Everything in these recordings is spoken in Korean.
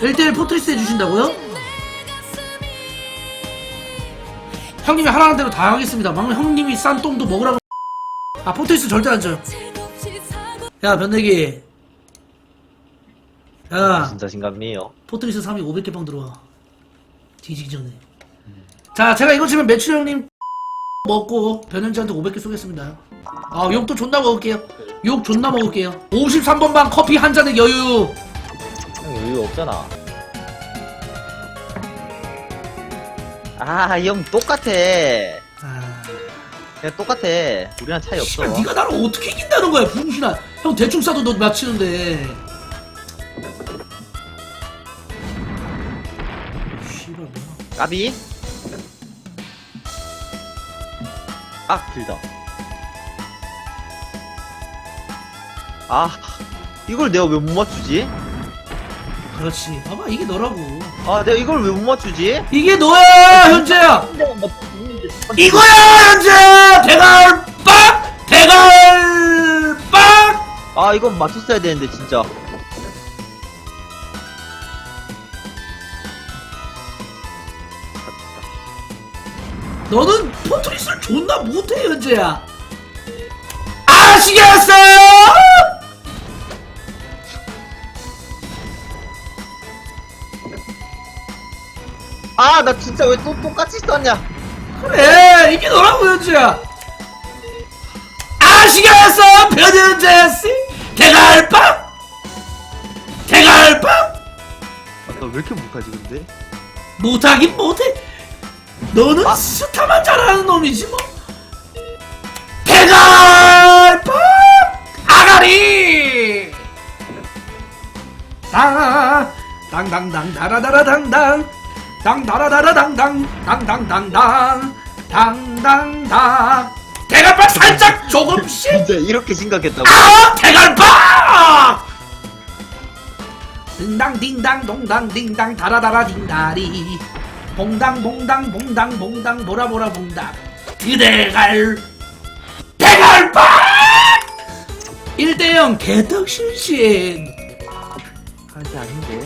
1대1 포트리스 해주신다고요? 형님이 하라는 대로 다 하겠습니다. 막 형님이 싼 똥도 먹으라고. 아, 포트리스 절대 안 줘요. 야, 변내기. 야, 진짜 신감이에요. 포트리스 3위 500개 빵 들어와. 뒤지기 전에. 자, 제가 이거 지금 매출 형님 먹고 변현지한테 500개 쏘겠습니다. 아, 욕도 존나 먹을게요. 욕 존나 먹을게요. 53번 방 커피 한 잔의 여유. 형 여유 없잖아. 아, 이 형 똑같아. 아, 그냥 똑같아. 우리랑 차이 없어. 씨발, 네가 나를 어떻게 이긴다는 거야, 부신아. 형 대충 싸도 너 맞히는데. 씨발 뭐야. 까비? 아, 길다. 아, 이걸 내가 왜 못 맞추지? 그렇지. 봐봐, 이게 너라고. 아, 내가 이걸 왜 못 맞추지? 이게 너야, 현재야. 이거야, 현재야. 대갈 빡, 대갈 빡. 아, 이건 맞췄어야 되는데, 진짜. 너는 포트리스를 존나 못해, 현재야. 아시겠어? 아, 나 진짜 왜 또 똑같이 썼냐? 그래, 이게 너라고, 현재야. 아시겠어? 변현재 씨? 대갈빡, 대갈빡. 아, 나왜 이렇게 못하지, 근데? 못하긴 못해. 너는 아. 스타만 잘하는 놈이지 뭐. 대갈팍 아가리. 당 당당당 다라다라당당 당다라다라당당 당당당당 당당당 대갈팍 살짝 조금씩 진짜 이렇게 심각했다고? 아 대갈팍 딩당 딩당 동당 딩당 다라다라 딩다리 봉당 봉당 봉당 봉당 보라 보라 봉당 그대갈 대갈팍 1대0 개떡신신 한게 아닌데.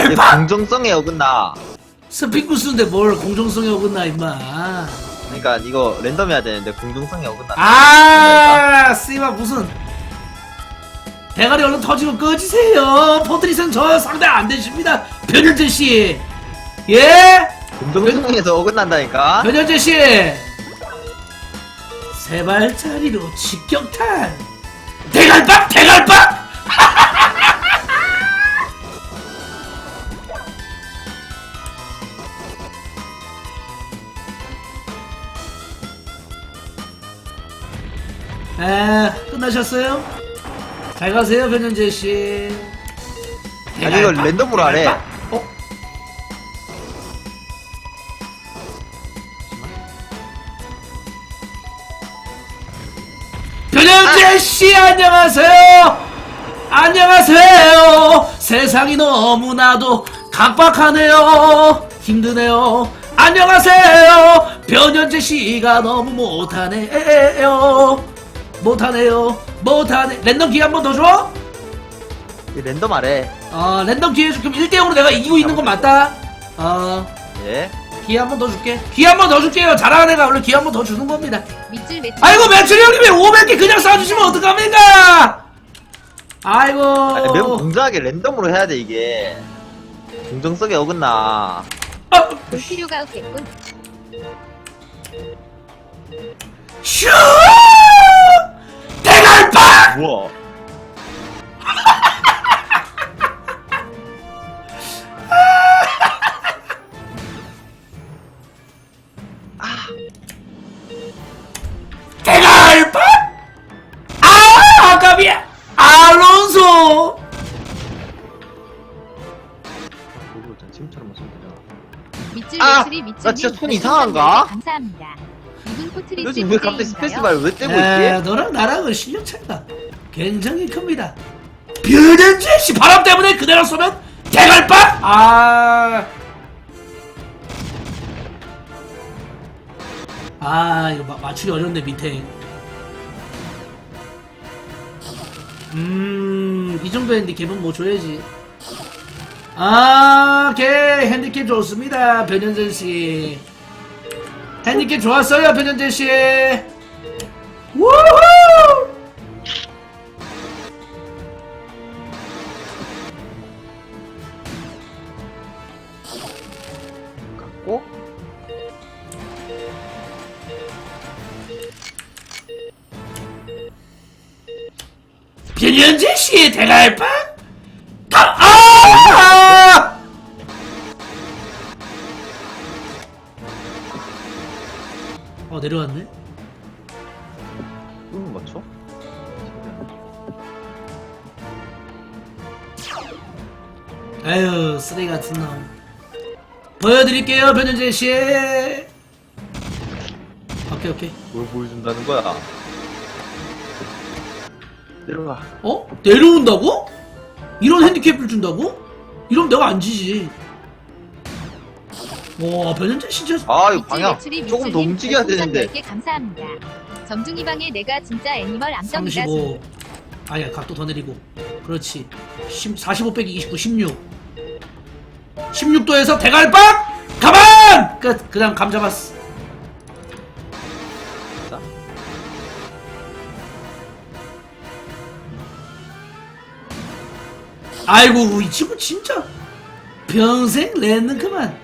이게 대갈팍! 공정성에 어긋나. 스피쿠스인데 뭘 공정성이 어긋나 임마 그러니까 이거 랜덤 해야 되는데 공정성에 어긋나. 아 씨발 무슨 대가리 얼른 터지고 꺼지세요 포트리스는 저 상대 안 되십니다 변현재 씨 예? 공정성에서 어긋난다니까? 변현재 씨 세 발짜리로 직격탄 대갈팍 대갈팍 에 끝나셨어요? 잘 가세요 변현재 씨 아니, 이거 랜덤으로 하래. 어? 변현재 씨 안녕하세요. 안녕하세요. 세상이 너무나도 각박하네요. 힘드네요. 안녕하세요. 변현재 씨가 너무 못하네요. 못하네요. 못하네. 랜덤 기회 한 번 더 줘? 이 랜덤 하래. 어, 랜덤 기회 줄 그럼 1대0으로 내가 이기고 있는 건 맞다. 어, 예? 기회 한 번 더 줄게. 기회 한 번 더 줄게요. 잘하는 애가 원래 기회 한 번 더 주는 겁니다. 밑줄 맺지 아이고 매출이 형님이 500개 그냥 쏴주시면 어떡합니까? 아이고 아니, 맵 공정하게 랜덤으로 해야 돼, 이게. 공정성에 어긋나. 아, 볼 필요가 없겠군. 슈 대갈팍 아 아깝이야 알론소 일단 지금처럼. 아! 나 진짜 손 이상한가? 10개 감사합니다. 이분 포트리스 요즘 왜 갑자기 스페이스바를 왜 떼고 있지? 에, 너랑 나랑은 실력 차이가 굉장히 큽니다. 변현재 씨 바람 때문에 그대로 쏘면 대갈빵! 아. 아, 이거 마, 맞추기 어려운데 밑에. 음, 이 정도 핸디캡은 뭐 줘야지. 아, 걔 핸디캡 좋습니다. 변현재 씨. 핸디캡 좋았어요, 변현재 씨. 우후! 갖고 변현재 씨의 대갈빵? 아! 아! 어 내려왔네. 음 맞춰? 아유 쓰레기 같은 놈. 보여드릴게요 변현재 씨. 오케이 오케이. 뭘 보여준다는 거야? 내려가. 어? 내려온다고? 이런 핸디캡을 준다고? 이러면 내가 안 지지. 와 변현재 씨 진짜 아 이거 방향 조금 더 움직여야 되는데. 10개 감사합니다. 점중이 방에 내가 진짜 애니멀 암성이다. 35 아야 각도 더 내리고 그렇지 10, 45 빼기 29 16 16도에서 대갈빵! 가만! 끝 그다음 감 잡았어. 자. 아이고 이 친구 진짜 평생 랜는 그만.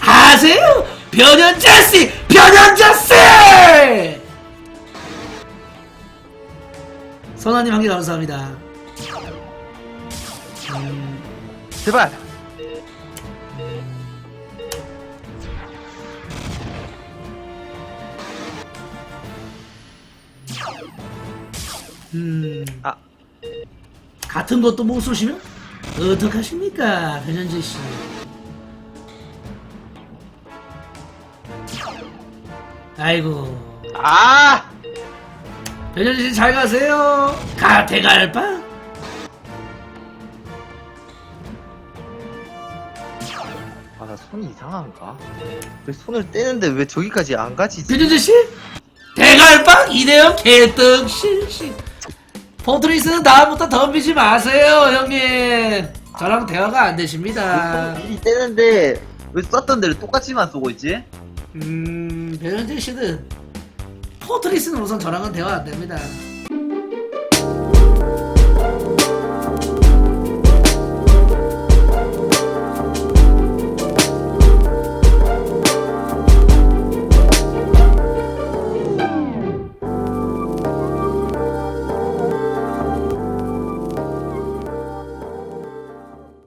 아세요? 변현자씨! 변현자씨! 선아님 한 개 감사합니다. 음, 제발. 음, 아 같은 것도 못 쏘시면 어떡하십니까 변현재 씨. 아이고 아! 변현재 씨 잘 가세요. 가 대갈빵. 아나 손이 이상한가? 왜 손을 떼는데 왜 저기까지 안 가지? 변현재 씨 대갈빵 이대형 개떡 실시. 포트리스는 다음부터 덤비지 마세요 형님. 저랑 대화가 안 되십니다. 손 미리 떼는데 왜 썼던 데를 똑같이만 쏘고 있지? 음 변현재 씨는 포트리스는 우선 저랑은 대화 안 됩니다.